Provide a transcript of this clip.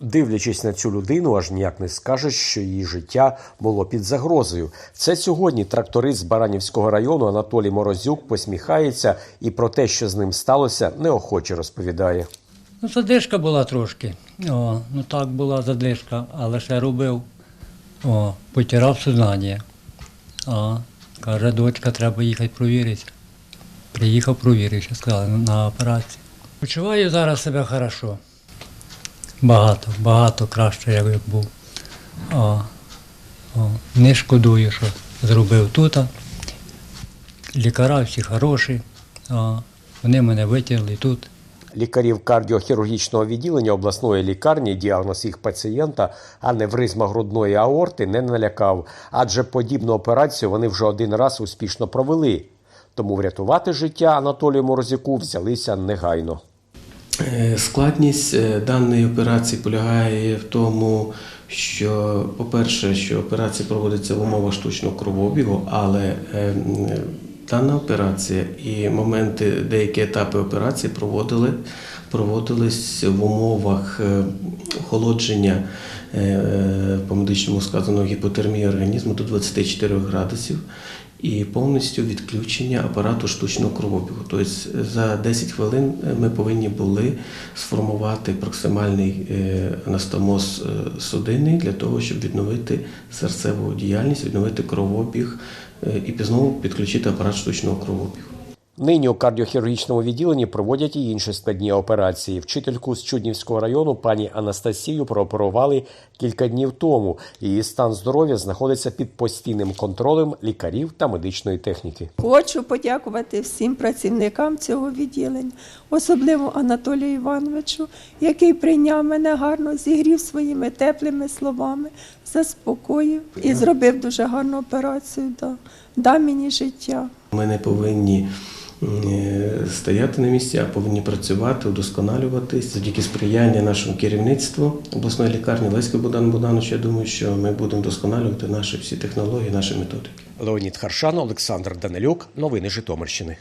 Дивлячись на цю людину, аж ніяк не скажеш, що її життя було під загрозою. Це сьогодні тракторист з Баранівського району Анатолій Морозюк посміхається і про те, що з ним сталося, неохоче розповідає. Ну, задишка була трошки. О, ну так була задишка, але ще робив. О, потирав сознання. А, каже, дочка, треба їхати провіритися. Приїхав провірився, сказали, на операцію. Почуваю зараз себе хорошо. Багато, багато краще, як був. О, о, не шкодую, що зробив тут. Лікарі всі хороші. О, вони мене витягли тут. Лікарів кардіохірургічного відділення обласної лікарні діагноз їх пацієнта аневризма грудної аорти не налякав, адже подібну операцію вони вже один раз успішно провели. Тому врятувати життя Анатолію Морозюку взялися негайно. Е, Складність е, даної операції полягає в тому, що, по-перше, що операція проводиться в умовах штучного кровообігу, але е, дана операція і моменти, деякі етапи операції проводили, проводились в умовах охолодження, по медичному сказано, гіпотермії організму до 24 градусів і повністю відключення апарату штучного кровопігу. Тобто за 10 хвилин ми повинні були сформувати проксимальний е, анастомоз судини для того, щоб відновити серцеву діяльність, відновити кровообіг е, і знову підключити апарат штучного кровообігу. Нині у кардіохірургічному відділенні проводять і інші складні операції. Вчительку з Чуднівського району пані Анастасію прооперували кілька днів тому. Її стан здоров'я знаходиться під постійним контролем лікарів та медичної техніки. Хочу подякувати всім працівникам цього відділення, особливо Анатолію Івановичу, який прийняв мене гарно, зігрів своїми теплими словами, заспокоїв і зробив дуже гарну операцію. Да. Дав мені життя. Ми не повинні стояти на місці, а повинні працювати, удосконалюватись. Завдяки сприяння нашому керівництву обласної лікарні Леська Богдан Богданович, я думаю, що ми будемо вдосконалювати наші всі технології, наші методики. Леонід Харшан, Олександр Данилюк. Новини Житомирщини.